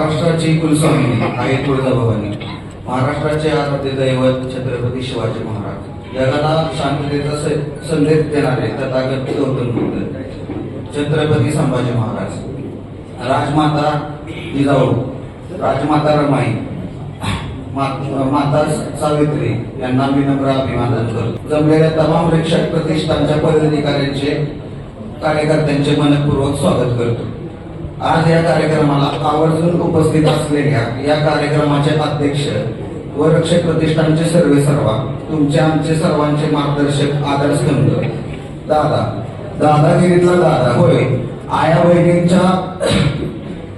महाराष्ट्राची कुलस्वामी आई तुळजाभवानी महाराष्ट्राचे आराध्य दैवत छत्रपती शिवाजी महाराज. जगाला शांततेचा संदेश देणारे तथागत गौतम बुद्ध. छत्रपती संभाजी महाराज. राजमाता जिजाऊ राजमाता रमाई माता सावित्री यांना विनम्र अभिवादन करतो. जमलेल्या तमाम रक्षक प्रतिष्ठानच्या पदाधिकाऱ्यांचे कार्यकर्त्यांचे मनपूर्वक स्वागत करतो. आज या कार्यक्रमाला आवर्जून उपस्थित असलेल्या या कार्यक्रमाचे अध्यक्ष व रक्षक प्रतिष्ठानचे सर्वे सर्वा तुमचे आमचे सर्वांचे मार्गदर्शक आदरस्तंभ दादा दादागिरीतला दादा. होय. आया बहिणींच्या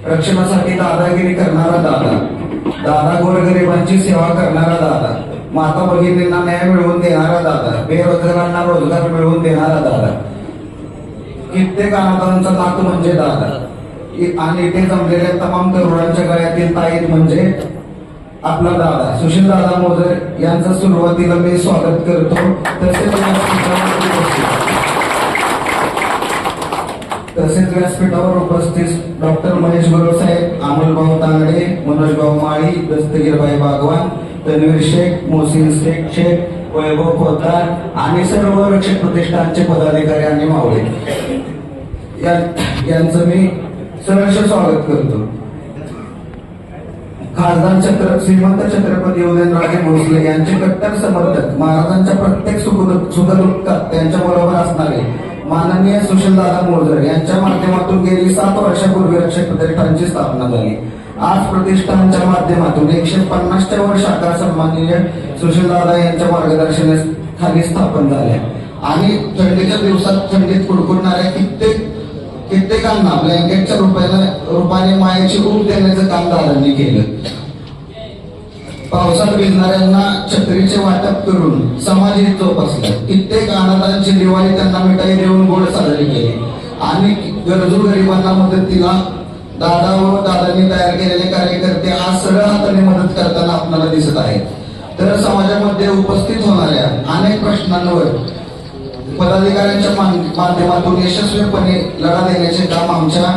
रक्षणासाठी दादागिरी करणारा दादा. दादा गोरगरिबांची सेवा करणारा दादा. माता भगिनींना न्याय मिळवून देणारा दादा. बेरोजगारांना रोजगार मिळवून देणारा दादा. कित्येक अनाथांचा नात म्हणजे दादा. आणि इथे जमलेल्या तमाम तरुणांच्या गळ्यातील ताईत म्हणजे आपला दादा. सुशील दादा मोजर यांचं सुरुवातीला मी स्वागत करतो. तसेच तसेच व्यासपीठावर उपस्थित डॉक्टर महेश गुरव साहेब अमोलभाऊ तांगडे मनोजभाऊ माळी दस्तगीरबाई भागवान तन्वीर शेख मोहसिन शेख शेख वैभव खोतदार आणि सर्व रक्षक प्रतिष्ठानचे पदाधिकारी आणि मावळे या- यांचं मी सहर्ष स्वागत करतो. खासदार छत्र श्रीमंत छत्रपती उदयनराजे भोसले यांचे कट्टर समर्थक महाराजांच्या प्रत्येक सुखदुःखात त्यांच्या बरोबर असणारे माननीय सुशीलदादा मोरजर यांच्या माध्यमातून गेली सात वर्षापूर्वी रक्षक प्रतिष्ठानची स्थापना झाली. आज प्रतिष्ठानच्या माध्यमातून एकशे पन्नासच्या वर शाखा सन्माननीय सुशीलदादा यांच्या मार्गदर्शनाखाली स्थापन झाल्या आणि थंडीच्या दिवसात थंडीत कुडकुडणाऱ्या कित्येक कित्येकांना ब्लँकेटच्या रुपयाला रुपाने मायेची ऊब देण्याचं काम दादांनी केलं. पावसात भिजणाऱ्यांना छत्रीचे वाटप करून समाज हित जोपासलं कित्येक अनाथांची दिवाळी त्यांना मिठाई देऊन गोड साजरी केली. आणि गरजू गरिबांना मदतीला दादा व दादांनी तयार केलेले कार्यकर्ते आज सरळ हाताने मदत करताना आपल्याला दिसत आहेत. तर समाजामध्ये उपस्थित होणाऱ्या अनेक प्रश्नांवर पदाधिकाऱ्यांच्या माध्यमातून यशस्वीपणे लढा देण्याचे काम आमच्या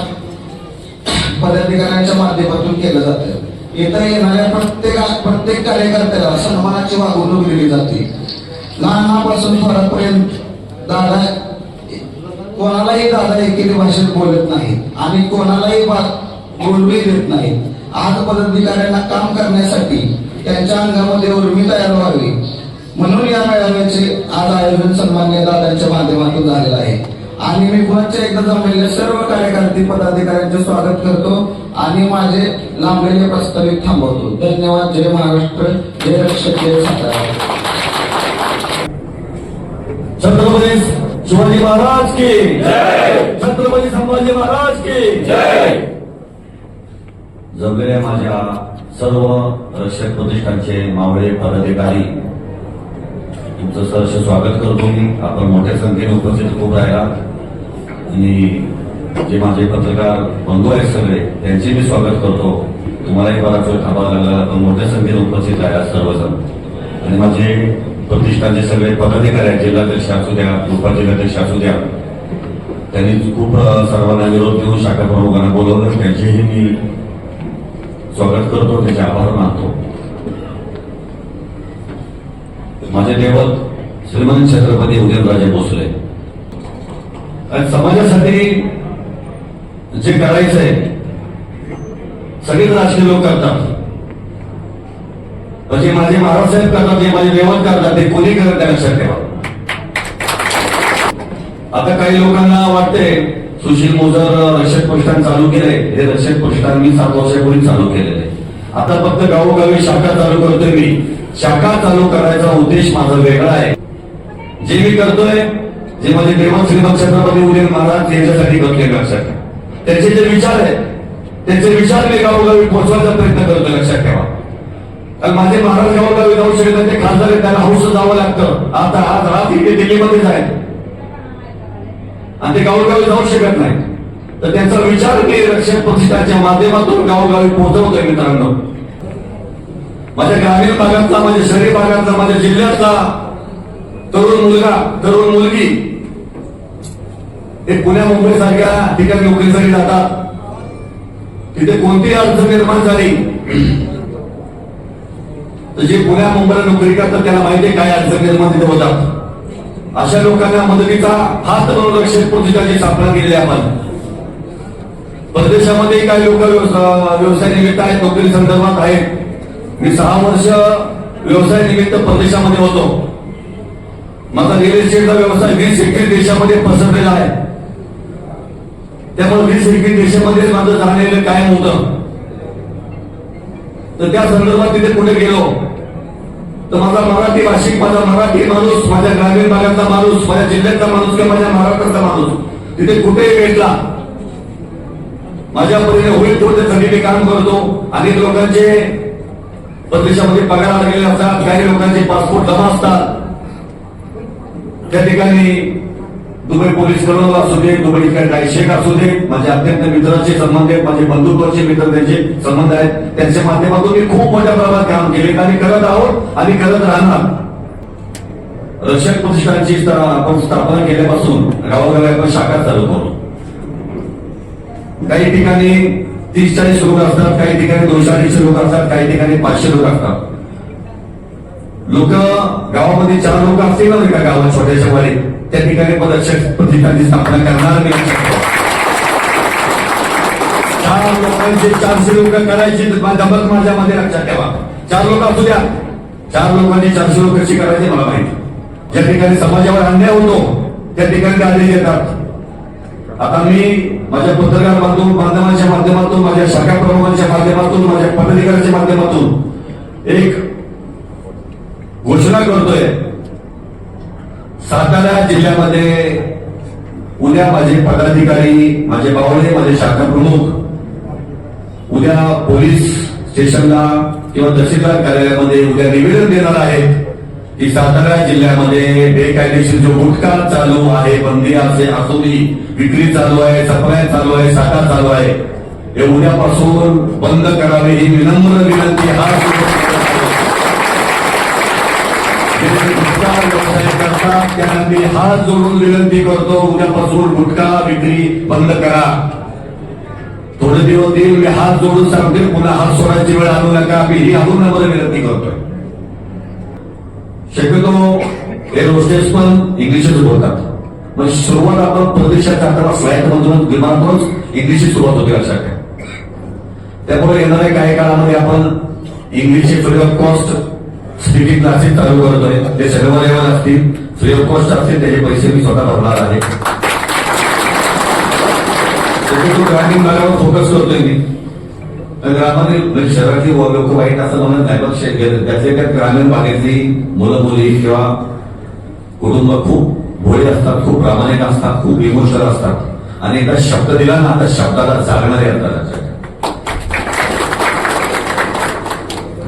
पदाधिकाऱ्यांच्या माध्यमातून केलं जातं इथं येणाऱ्या प्रत्येक प्रत्येक कार्यकर्त्याला सन्मानाची वागणूक दिली जाते. लहानापासून थोरापर्यंत दादा कोणालाही दादा एकेरी भाषेत बोलत नाही आणि कोणालाही बा- देत नाही. आज पदाधिकाऱ्यांना काम करण्यासाठी त्यांच्या अंगामध्ये उर्मी तयार व्हावी. म्हणून या मेळाव्याचे आज आयोजन सन्मान्य दादांच्या माध्यमातून झालेलं आहे. आणि मी पुन्हा एकदा जमलेल्या सर्व कार्यकर्ते पदाधिकाऱ्यांचे स्वागत करतो आणि माझे लांबलेले प्रस्तावित थांबवतो. धन्यवाद. जय महाराष्ट्र. जय रक्षक. जय सातारा. छत्रपती शिवाजी महाराज की छत्रपती संभाजी महाराज की जमलेल्या माझ्या सर्व रक्षक प्रतिष्ठानचे मावळे पदाधिकारी तुमचं सहर्ष स्वागत करतो मी. आपण मोठ्या संख्येने उपस्थित खूप राहिला आणि जे माझे पत्रकार बंधू आहेत सगळे त्यांचे मी स्वागत करतो. तुम्हालाही बराच वेळ थांबा लागला. आपण मोठ्या संख्येने उपस्थित राहिला सर्वजण. आणि माझे प्रतिष्ठानचे सगळे पदाधिकारी आहेत जिल्हाध्यक्ष असू द्या उपजिल्हाध्यक्ष असू द्या त्यांनी खूप सर्वांना विरोध देऊन शाखा प्रमुखांना बोलवलं. त्यांचेही मी स्वागत करतो त्याचे आभार मानतो. माझे दैवत श्रीमंत छत्रपती उदयनराजे भोसले. आणि समाजासाठी जे करायचंय सगळेच राजकीय लोक करतात. म्हणजे माझे महाराज साहेब करतात जे माझे देवत करतात ते कोणी करत नाही लक्षात ठेवा. आता काही लोकांना वाटते सुशील मोजर रक्षक पृष्ठान चालू केले हे रक्षक पृष्ठान मी सात वर्षापूर्वी चालू केलेले आता फक्त गावोगावी शाखा चालू करतोय मी. शाखा चालू करायचा उद्देश माझा वेगळा आहे. जे मी करतोय जे माझे देवत श्रीमंत छत्रपती उदय महाराज यांच्यासाठी करतोय लक्षात त्याचे त्यांचे जे विचार आहेत त्यांचे विचार मी गावोगावी पोहोचवायचा प्रयत्न करतोय लक्षात ठेवा. कारण माझे महाराज गावोगावी जाऊ शकत नाही ते खासदार आहेत, हौस जावं लागतं. आता आज रात इथे दिल्लीमध्येच आहे आणि ते गावोगावी जाऊ शकत नाही. तर त्यांचा विचार मी रक्षक पक्षाच्या माध्यमातून गावोगावी पोहोचवतोय मित्रांनो. माझ्या ग्रामीण भागातला माझ्या शहरी भागातला माझ्या जिल्ह्यातला तरुण मुलगा तरुण मुलगी ते पुण्या मुंबई सारख्या ठिकाणी नोकरीसाठी जातात. तिथे कोणतीही अडचण निर्माण झाली तर जे पुण्या मुंबईला नोकरी करतात त्याला माहिती काय अडचण निर्माण तिथे होतात. अशा लोकांना मदतीचा हात म्हणून लक्ष प्रतिष्ठाची स्थापना केलेली आहे आपण परदेशामध्ये काही लोक व्यवसाय निमित्त आहेत नोकरी संदर्भात आहेत. मी सहा वर्ष व्यवसाय निमित्त परदेशामध्ये होतो. माझा रिअल इस्टेटचा व्यवसाय वीस एकवीस देशामध्ये पसरलेला आहे. त्यामुळे वीस एकवीस देशामध्ये माझं झालेलं कायम होतं. तर त्या संदर्भात तिथे कुठे गेलो? तर माझा मराठी भाषिक माझा मराठी माणूस माझ्या ग्रामीण भागातला माणूस माझ्या जिल्ह्यातला माणूस किंवा माझ्या महाराष्ट्रातला माणूस तिथे कुठेही भेटला? माझ्या परीने होईल तेवढ्यासाठी मी काम करतो. अनेक लोकांचे परदेशामध्ये पगार गेले असतात काही लोकांचे पासपोर्ट जमा असतात. त्या ठिकाणी दुबई पोलीस कळवलं असू दे दुबई काही शेख असू दे माझे अत्यंत मित्राचे संबंध आहेत माझे बंधुत्वाचे मित्र त्यांचे संबंध आहेत. त्यांच्या माध्यमातून मी खूप मोठ्या प्रमाणात काम केले. आणि करत आहोत आणि करत राहणार. रक्षक प्रतिष्ठानची आपण स्थापना केल्यापासून गावोगावी आपण शाखा चालू करू. काही ठिकाणी तीस चाळीस लोक असतात काही ठिकाणी दोनशे अडीचशे लोक असतात काही ठिकाणी पाचशे लोक असतात. लोक गावामध्ये चार लोक असतील ना एका गावात छोट्याशा वाले त्या ठिकाणी पण प्रतिष्ठानची स्थापना करणार मी. चार लोकांचे चारशे लोक करायची माझ्या मध्ये लक्षात ठेवा. चार लोक असू द्या. चार लोकांनी चारशे लोक कशी करायची मला माहिती. ज्या ठिकाणी समाजावर अन्याय होतो त्या ठिकाणी आले आदेश येतात आता मी माझ्या पत्रकार बांधून बांधवांच्या माध्यमातून माझ्या शाखा प्रमुखांच्या माध्यमातून माझ्या पदाधिकाऱ्यांच्या माध्यमातून एक घोषणा करतोय. सातारा जिल्ह्यामध्ये उद्या माझे पदाधिकारी माझे बावळे माझे शाखा प्रमुख उद्या पोलीस स्टेशनला किंवा तहसीलदार कार्यालयामध्ये उद्या निवेदन देणार आहेत. की सातारा जिल्ह्यामध्ये बेकायदेशीर जो गुटखा चालू आहे बंदी असे असूनही विक्री चालू आहे सप्लाय चालू आहे साठा चालू आहे हे उद्यापासून बंद करावे ही विनम्र विनंती हा व्यवसाय करतात त्यांना मी हात जोडून विनंती करतो उद्यापासून गुटखा विक्री बंद करा. थोडे दिवस देईल मी हात जोडून सांगते पुन्हा हात सोडायची वेळ आणू नका मी ही अजून विनंती करतोय. शक्यतो एअर होस्टेस पण इंग्लिशच बोलतात पण सुरुवात आपण परदेशात जाताना फ्लाईट मधून विमानातूनच इंग्लिशची सुरुवात होते लक्षात ठेवा त्यामुळे येणाऱ्या काही काळामध्ये आपण इंग्लिशचे free of cost speaking classes चालू करतोय ते सर्व असतील फ्री ऑफ कॉस्ट असतील त्याचे पैसे मी स्वतः भरणार आहे शक्यतो ग्रामीण भागावर फोकस करतोय मी तर ग्रामातील म्हणजे शहरातील लोक वाईट असं म्हणत नाही पण त्याचे त्यातल्या ग्रामीण भागातली मुलं मुली किंवा कुटुंब खूप भोळे असतात खूप प्रामाणिक असतात खूप इमोशनल असतात. आणि एकदा शब्द दिला ना आता शब्दाला जागणारे असतात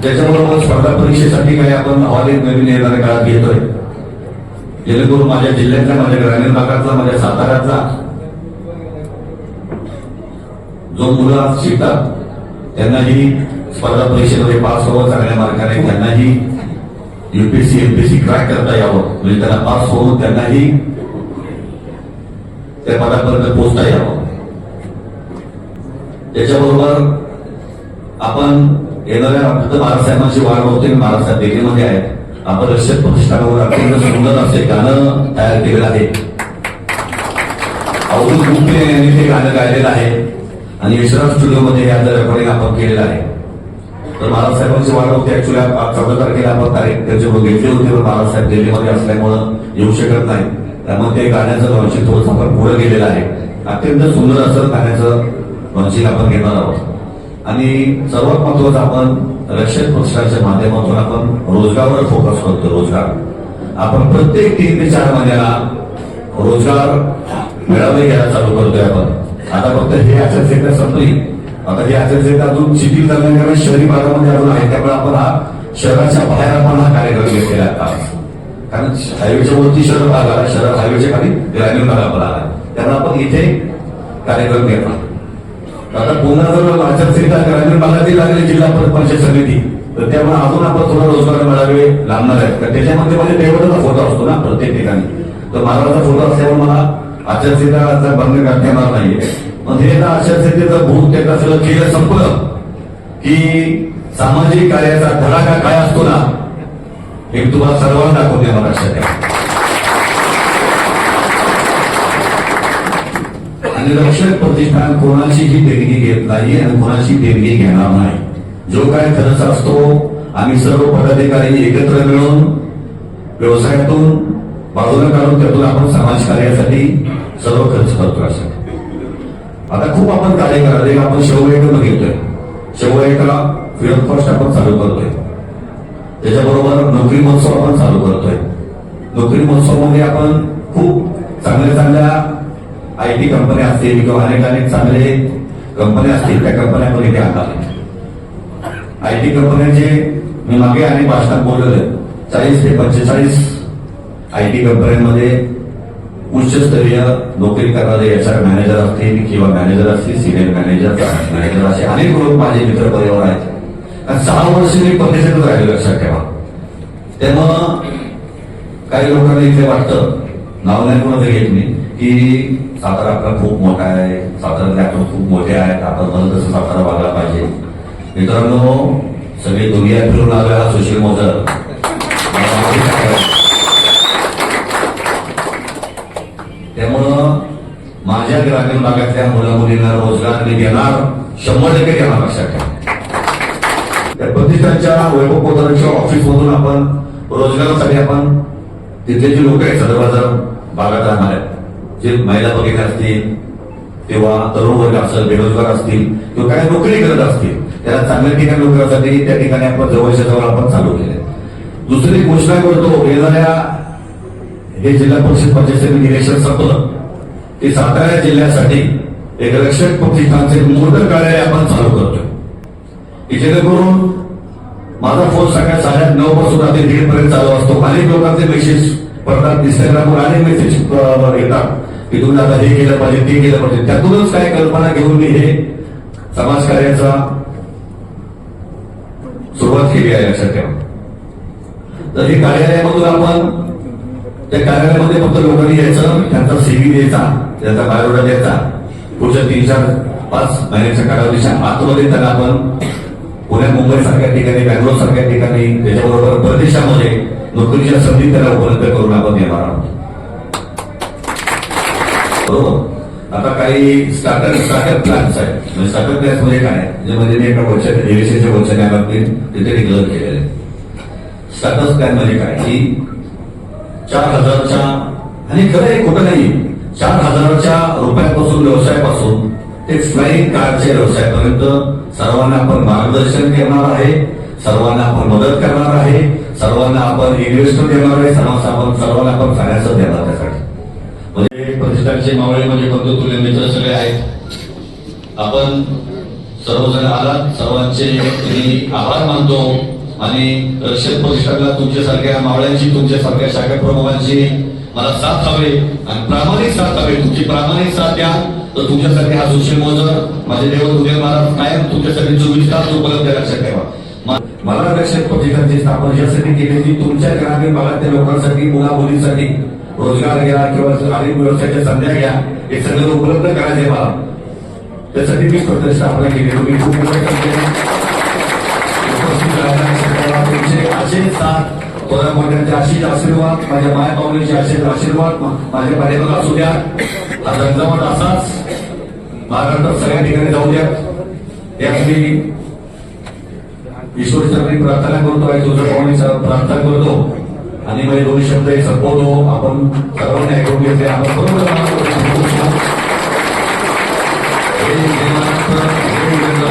त्याच्यामुळे मला स्पर्धा परीक्षेसाठी काही आपण अहवाल एक नवीन येणाऱ्या काळात घेतोय. जेणेकरून माझ्या जिल्ह्यातला माझ्या ग्रामीण भागातला माझ्या साताऱ्यातला जो मुलं आज शिकतात त्यांनाही स्पर्धा परीक्षेमध्ये पास व्हावं चांगल्या मार्गाने त्यांनाही युपीएससी एमपीएससी क्रॅक करता यावं. म्हणजे त्यांना पास होऊन त्यांनाही त्या पदापर्यंत पोहोचता यावं. त्याच्याबरोबर आपण येणाऱ्या फक्त बाळासाहेबांची वाढ होते बाळासाहेब दिल्लीमध्ये आहेत. आपण रक्षक प्रतिष्ठानावर अत्यंत सुंदर असे गाणं तयार केलेलं आहे. अवधूत गुप्ते यांनी ते गाणं गायलेलं आहे. आणि विश्राम स्टुडिओमध्ये याचं रेकॉर्डिंग आपण केलेलं आहे तर बाळासाहेबांची वाढ होती. ऍक्च्युली चौदा तारखेला आपण तारीख त्यांचे घेतली होती पण बाळासाहेब दिल्लीमध्ये असल्यामुळं येऊ शकत नाही. त्यामुळे ते गाण्याचं लॉन्चिंग थोडंसं आपण पुढे गेलेलं आहे. अत्यंत सुंदर असं गाण्याचं लॉन्चिंग आपण घेणार आहोत. आणि सर्वात महत्वाचं आपण रक्षक पक्षाच्या माध्यमातून आपण रोजगारावर फोकस करतो रोजगार. आपण प्रत्येक तीन ते चार महिन्याला रोजगार मिळावे घ्यायला चालू करतोय आपण. आता फक्त हे आचारसंहिता संपली. आता ही आचारसंहिता अजून शिथिल झाल्यामुळे शहरी भागामध्ये अजून आहे. त्यामुळे आपण हा शहराच्या बाहेर आपण हा कार्यक्रम घेतलेला आता कारण हायवेच्या वरती शहर भाग आला. शहर हायवेच्या खाली ग्रामीण भाग आपण आला. त्यामुळे आपण इथे कार्यक्रम घेतला आता पुन्हा जर आचारसंहिता ग्रामीण भागातील लागली जिल्हा पंचायत समिती तर त्यामुळे अजून आपण थोडा रोजगार मिळावे लागणार आहेत. तर त्याच्यामध्ये माझ्या देवताचा फोटो असतो ना प्रत्येक ठिकाणी. तर महाराजाचा फोटो असल्यामुळे मला आचारसंहिता बंद करता येणार नाहीये मग हे ना आचारसंहितेचं भूत एकदा सगळं केलं संपलं? की सामाजिक कार्याचा धडाका काय असतो ना हे तुम्हाला सर्वांना दाखवते मला लक्षात आणि रक्षक प्रतिष्ठान कोणाचीही देणगी घेत नाही आणि कोणाची देणगी घेणार नाही. जो काय खर्च असतो आम्ही सर्व पदाधिकारी एकत्र मिळून व्यवसायातून बाजूला काढून त्यातून आपण समाजकार्यासाठी सर्व खर्च करतो असं. आता खूप आपण कार्य करायला आपण शेवगाईकडे बघितलोय शेवगाईला फ्री ऑफ कॉस्ट आपण चालू करतोय. त्याच्याबरोबर नोकरी महोत्सव आपण चालू करतोय. नोकरी महोत्सवामध्ये आपण खूप चांगल्या चांगल्या आय टी कंपन्या असतील किंवा अनेक अनेक चांगले कंपन्या असतील त्या कंपन्या आपण इथे आणतात आय टी कंपन्यांचे मी मागे अनेक भाषणात बोललेले चाळीस ते पंचेचाळीस आय टी कंपन्यांमध्ये उच्चस्तरीय नोकरी करणारे एच आर मॅनेजर असतील किंवा मॅनेजर असतील सिनियर मॅनेजर मॅनेजर असे अनेक लोक माझे मित्र परिवार आहेत. आणि सहा वर्ष मी परदेशातच राहिलो लक्षात ठेवा त्यामुळं काही लोकांना इथे वाटतं नाव नाही कोणाचं घेत मी की सातारा आपला खूप मोठा आहे सातारा आपण खूप मोठे आहेत आपण मला तसं सातारा वागला पाहिजे. मित्रांनो सगळे दुनिया फिरून आले हा सुशील मोदर मला माहिती आहे. त्यामुळं माझ्या ग्रामीण भागातल्या मुला मुलींना रोजगार मी देणार शंभर टक्के देणार लक्षात ठेवा. प्रतिष्ठानच्या वैभव पोतरांच्या ऑफिस मधून आपण रोजगारासाठी आपण तिथले जे लोक आहेत सदरबाजार भागात राहणार आहेत जे महिला भगिनी असतील किंवा तरुण वर्ग असेल बेरोजगार असतील किंवा काही नोकरी करत असतील त्याला चांगल्या ठिकाणी नोकऱ्यासाठी त्या ठिकाणी आपण जवळच्या जवळ आपण चालू केले दुसरी घोषणा करतो येणाऱ्या हे जिल्हा परिषद पंचायत समिती इलेक्शन संपलं. की सातारा जिल्ह्यासाठी एक रक्षक प्रतिष्ठानचे मोठं कार्यालय आपण चालू करतोय. की जेणेकरून माझा फोन सकाळी साडे नऊ पासून रात्री दीड पर्यंत चालू असतो. अनेक लोकांचे मेसेज पडतात इंस्टाग्रामवर अनेक मेसेज येतात. की तुम्ही आता हे केलं पाहिजे ते केलं पाहिजे. त्यातूनच काय कल्पना घेऊन मी हे समाजकार्याचा सुरुवात केली आहे लक्षात ठेवा. तर हे कार्यालयामधून आपण त्या कार्यालयामध्ये फक्त लोकांनी यायचं त्यांचा सीव्ही द्यायचा त्याचा बायोडा द्यायचा. पुढच्या तीन चार पाच महिन्याच्या कालावधीच्या आतमध्ये त्याला आपण पुण्या मुंबई सारख्या ठिकाणी बँगलोर सारख्या ठिकाणी त्याच्याबरोबर परदेशामध्ये नोकरीच्या संधी त्याला उपलब्ध करून आपण येणार आहोत. बरोबर? आता काही स्टार्टअप स्टार्टअप प्लॅन्स आहेत. म्हणजे स्टार्टअप प्लॅन्स म्हणजे काय? म्हणजे मी एका वचन वर्षाच्या बाबतीत तिथे डिक्लेअर केलेले स्टार्टअप प्लॅन म्हणजे काय? की चार हजारच्या आणि खरं आहे खोटं नाही चार हजाराच्या रुपयापासून व्यवसायापासून ते फ्लाईंग कारच्या व्यवसायापर्यंत सर्वांना आपण मार्गदर्शन करणार आहे सर्वांना आपण मदत करणार आहे सर्वांना आपण इन्व्हेस्टमेंट देणार आहे सर्वांना आपण सर्वांना आपण फायनान्स देणार त्यासाठी. म्हणजे प्रतिष्ठानचे मावळे म्हणजे बंधू तुले मित्र सगळे आहेत. आपण सर्वजण आलात सर्वांचे आभार मानतो. आणि रक्षक प्रतिष्ठानला तुमच्यासारख्या मावळ्यांची तुमच्यासारख्या शाखा प्रमुखांची मला साथ हवे आणि प्रामाणिक साथ हवे. तुमची प्रामाणिक साथ द्या. तर तुमच्यासाठी हा सुशील मोजर माझे देव उदय महाराज कायम तुमच्यासाठी चोवीस तास उपलब्ध लक्षात ठेवा मला रक्षक प्रतिष्ठानची स्थापना यासाठी केली की तुमच्या ग्रामीण भागातल्या लोकांसाठी मुला मुलींसाठी रोजगार घ्या किंवा अनेक व्यवसायाच्या संध्या घ्या. हे सगळं उपलब्ध करायचे मला. त्यासाठी मी प्रतिष्ठा स्थापना केली तुम्ही खूप मोठ्या तुमचे असे साथ. थोड्या मोठ्यांचे असेच आशीर्वाद. माझ्या माय पाहुण्याचे असेच आशीर्वाद. मा- माझ्या पाठीमागे असू द्या. हा झंझावात असाच. महाराष्ट्रात सगळ्या ठिकाणी जाऊ द्या. यात ईश्वर ईश्वरचरणी प्रार्थना करतो आणि तुझं पाहुणे प्रार्थना करतो. आणि माझे दोन शब्द हे संपवतो. आपण सर्वांनी ऐकून घेतले. आपण बरोबर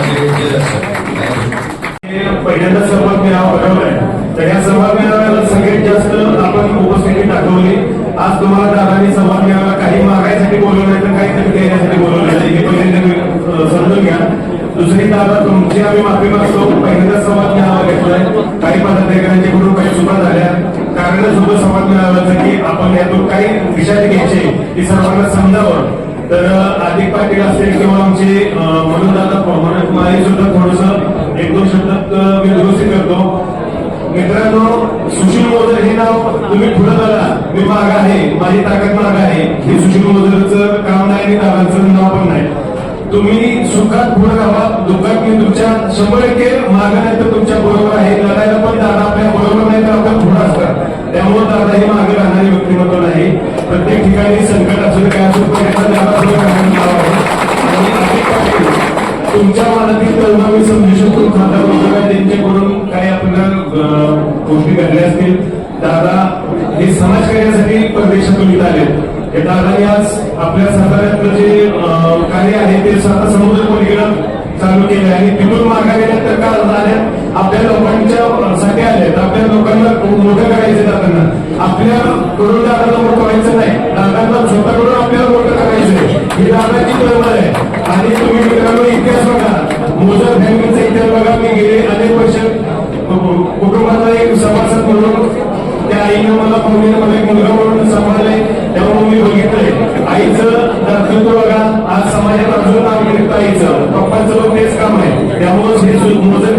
हे देवाचं, पहिल्यांदा आज तुम्हाला दादानी सभा घ्यायला काही मागायसाठी बोलवलं तर काही तरी देण्यासाठी बोलवलं समजून घ्या. दुसरी दादा तुमची आम्ही माफी मागतो. पहिल्यांदा संवाद मिळावा घेतोय काही पदाधिकाऱ्यांच्याकडून काही चुका झाल्या. कारण सोबत संवाद मिळावा की आपण यातून काही विचार घ्यायचे. हे सर्वांना समजावं. तर आदिक पाटील असेल किंवा आमचे म्हणून दादा म्हणून सुद्धा थोडस एक दोन शब्दात मी करतो. मित्रांनो सुशील मोदर हे नाव तुम्ही पुढे झाला मी माग आहे. माझी ताकद माग आहे. हे सुशील मोदरचं काम नाही आणि दादांचं नाव पण नाही. तुम्ही सुखात पुढे राहा. दुःखात मी तुमच्या शंभर टक्के माग नाही तर तुमच्या बरोबर दादाची आहे आणि तुम्ही मित्रांनो इतिहास बघा. मोजर फॅमिलीचा इतिहास बघा. मी गेले अनेक वर्ष. कुटुंबाचा एक सभासद म्हणून त्या आईनं मला पाहुणीनं मला एक मुलगा म्हणून सांभाळलंय त्यामुळे मी बघितलंय. आईचं दातृत्व बघा. आज समाजात अजून नाव मिळतं आईचं. तेच काम आहे. त्यामुळे हे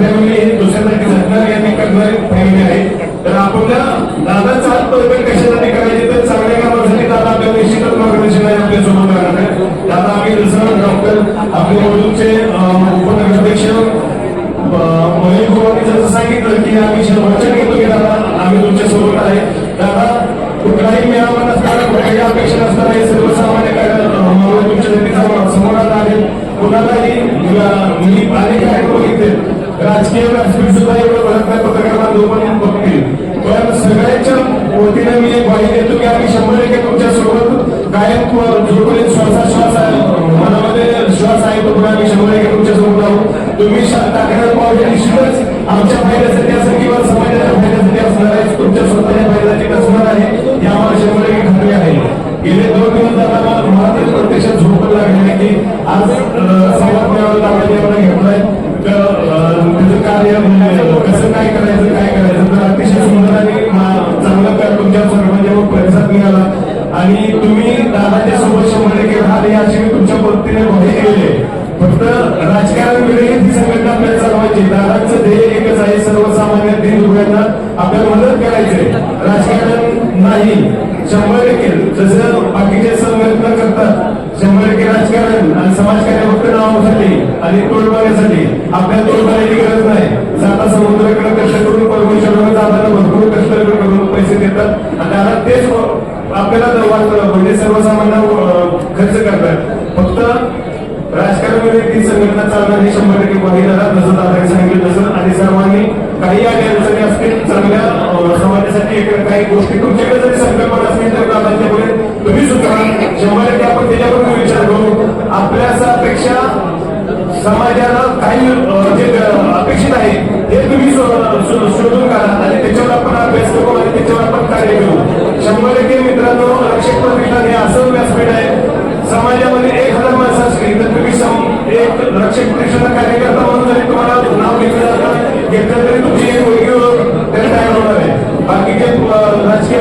फॅमिली हे दुसऱ्यासाठी झटणारी आणि करणारी फॅमिली आहे. तर आपल्या दादाचा हात कशासाठी करायचे? तर चांगल्या कामासाठी दादा आपल्या निश्चितच मार्गदर्शन आहे आपल्यासोबत राहणार आपले वडूचे उपनगराध्यक्ष मनील कुमार जसं सांगितलं की आम्ही वचन घेतो की दादा आम्ही तुमच्यासोबत आहे. दादा कुठलाही मेळावा नसताना कुठल्याही अपेक्षा नसताना हे सर्वसामान्य कार्य म्हणून तुमच्यासाठी समोर- समोर आलं आहे. कुणालाही अं, मी अनेक कार्यक्रम बघितले राजकीय व्यासपीठ सुद्धा एवढं भरत नाही पत्रकार बांधव पण बघतील. पण सगळ्यांच्या वतीने मी एक ग्वाही देतो की आम्ही शंभर टक्के तुमच्यासोबत कायम जोपर्यंत श्वासाश्वास आहे. साहेब आहे आम्ही शंभर टक्के तुमच्यासोबत आहोत तुम्ही टाकणार पावले निश्चितच आमच्या फायद्यासाठी असेल किंवा समाजाच्या फायद्यासाठी असणार आहे. तुमच्या स्वतःच्या फायद्यासाठी असणार आहे. हे आम्हाला शंभर एक खात्री आहे. गेले दोन दिवस दादा महाराष्ट्र प्रत्यक्षात झोप लागली नाही की आज संवाद मिळावा दादाने एवढा घेतलाय. तर त्याचं कार्य म्हणजे कसं काय करायचं काय करायचं? तर अतिशय सुंदर आणि चांगला चांगलं काय तुमच्या सर्वांच्या प्रतिसाद मिळाला. आणि तुम्ही दादाच्या सोबत शंभर टक्के राहिले अशी दादांचं ध्येय एकच आहे सर्वसामान्य दिन आपल्याला मदत करायचंय राजकारण नाही. शंभर टक्के. जसं बाकीचे संघटना करतात. शंभर टक्के राजकारण आणि समाजकार्य फक्त नावासाठी आणि तोडमाऱ्यासाठी आपल्या तोडमाऱ्याची गरज नाही. जाता समुद्राकडे कष्ट करून परमेश्वरानं जाताना भरपूर कष्ट करून पैसे देतात. आणि दादा तेच आपल्याला वाटतं म्हणजे सर्वसामान्य खर्च करतात. फक्त राजकारणामध्ये ती संघटना चालणार हे शंभर टक्के बघितला जसं दादाने सांगितलं तसं आणि सर्वांनी काही अडचणी असतील चांगल्या अं, समाजासाठी एक काही गोष्टी तुमच्याकडे जरी संकल्पना असतील तर तुम्ही सुद्धा शंभर आपण त्याच्यावर विचार करू आपल्या समाजाला काही जे अपेक्षित आहे ते तुम्ही शोधून काढा आणि त्याच्यावर आपण अभ्यास करू आणि त्याच्यावर आपण कार्य करू. शंभर टक्के मित्रांनो रक्षक प्रतिष्ठान हे असं व्यासपीठ आहे. समाजामध्ये एक हजार माणसं असली तर तुम्ही एक रक्षक प्रतिष्ठान कार्यकर्ता म्हणून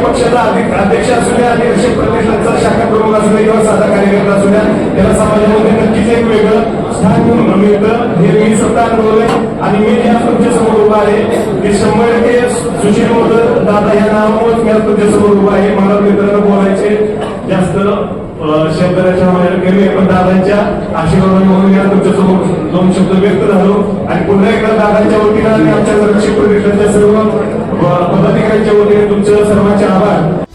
पक्षाचा अधिक अध्यक्ष असू द्या आणि रक्षक प्रतिष्ठानचा शाखा प्रमुख असू द्या किंवा साधा कार्यकर्ता असू द्या त्याला समाजामध्ये नक्कीच एक वेगळं स्थान मिळतं. हे मी स्वतः अनुभवलंय आणि मी ज्या तुमच्या उभा आहे. ते शंभर टक्के सुशील मोदक दादा या नावामुळेच मी आज तुमच्या उभा आहे. मला मित्रांना बोलायचे जास्त अं, माझ्या कमी केले पण दादांच्या आशीर्वादाने म्हणून मी तुमच्यासमोर दोन शब्द व्यक्त झालो. आणि पुन्हा एकदा दादांच्या वतीनं आणि आमच्या रक्षक प्रतिष्ठानच्या सर्व पदाधिकाऱ्यांच्या वतीने तुमचं सर्वांचे आभार.